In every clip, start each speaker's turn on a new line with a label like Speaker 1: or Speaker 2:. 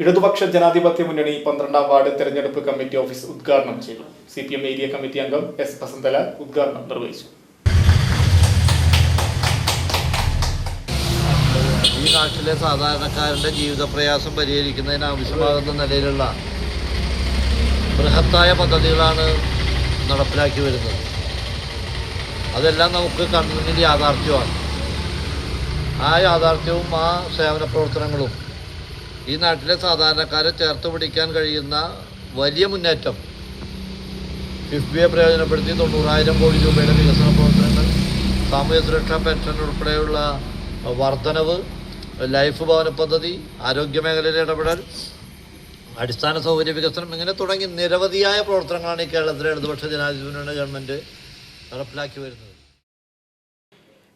Speaker 1: ഇടതുപക്ഷ ജനാധിപത്യ മുന്നണി പന്ത്രണ്ടാം വാർഡ് തെരഞ്ഞെടുപ്പ് കമ്മിറ്റി ഓഫീസ് ഉദ്ഘാടനം ചെയ്തു. C P M area committee അംഗം എസ് വസന്തല ഉദ്ഘാടനം നിർവഹിച്ചു.
Speaker 2: ഈ നാട്ടിലെ സാധാരണക്കാരന്റെ ജീവിത പ്രയാസം പരിഹരിക്കുന്നതിന് ആവശ്യമാകുന്ന നിലയിലുള്ള ബൃഹത്തായ പദ്ധതികളാണ് നടപ്പിലാക്കി വരുന്നത്. അതെല്ലാം നമുക്ക് കണ്ണുമുന്നിൽ യാഥാർത്ഥ്യമാണ്. ആ യാഥാർത്ഥ്യവും ആ സേവന പ്രവർത്തനങ്ങളും ഈ നാട്ടിലെ സാധാരണക്കാരെ ചേർത്ത് പിടിക്കാൻ കഴിയുന്ന വലിയ മുന്നേറ്റം. കിഫ്ബിയെ പ്രയോജനപ്പെടുത്തി തൊണ്ണൂറായിരം കോടി രൂപയുടെ വികസന പ്രവർത്തനങ്ങൾ സാമൂഹ്യ സുരക്ഷാ പെൻഷൻ ഉൾപ്പെടെയുള്ള വർധനവ് ലൈഫ് ഭവന പദ്ധതി ആരോഗ്യ മേഖലയിലെ ഇടപെടൽ അടിസ്ഥാന സൗകര്യ വികസനം ഇങ്ങനെ തുടങ്ങി നിരവധിയായ പ്രവർത്തനങ്ങളാണ് ഈ കേരളത്തിലെ ഇടതുപക്ഷ ജനാധിപത്യ ഗവൺമെന്റ് നടപ്പിലാക്കി വരുന്നത്.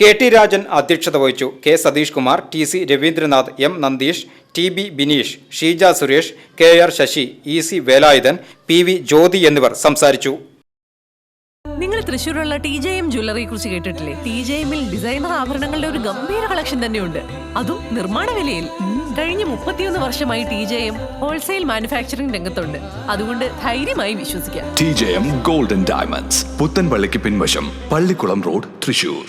Speaker 3: കെ ടി രാജൻ അധ്യക്ഷത വഹിച്ചു. K Satish Kumar T C Ravindranath M Nandeesh T B Bineesh Sheeja Suresh K R Sasi E C Velayudhan P V Jyothi എന്നിവർ സംസാരിച്ചു.
Speaker 4: നിങ്ങൾ തൃശ്ശൂരുള്ള ടി ജെ എം ജ്വല്ലറിയെ കുറിച്ച് കേട്ടിട്ടില്ലേ? ടി ജെ എമ്മിൽ ഡിസൈനർ ആഭരണങ്ങളുടെ ഒരു ഗംഭീര കളക്ഷൻ തന്നെയുണ്ട്. അതും നിർമ്മാണ വിലയിൽ. കഴിഞ്ഞ മുപ്പത്തിയൊന്ന് വർഷമായി T J M wholesale manufacturing രംഗത്തുണ്ട്. അതുകൊണ്ട് ധൈര്യമായി വിശ്വസിക്കാം.
Speaker 5: T J M golden diamonds പുത്തൻപള്ളിക്ക് പിൻവശം പള്ളിക്കുളം റോഡ് തൃശൂർ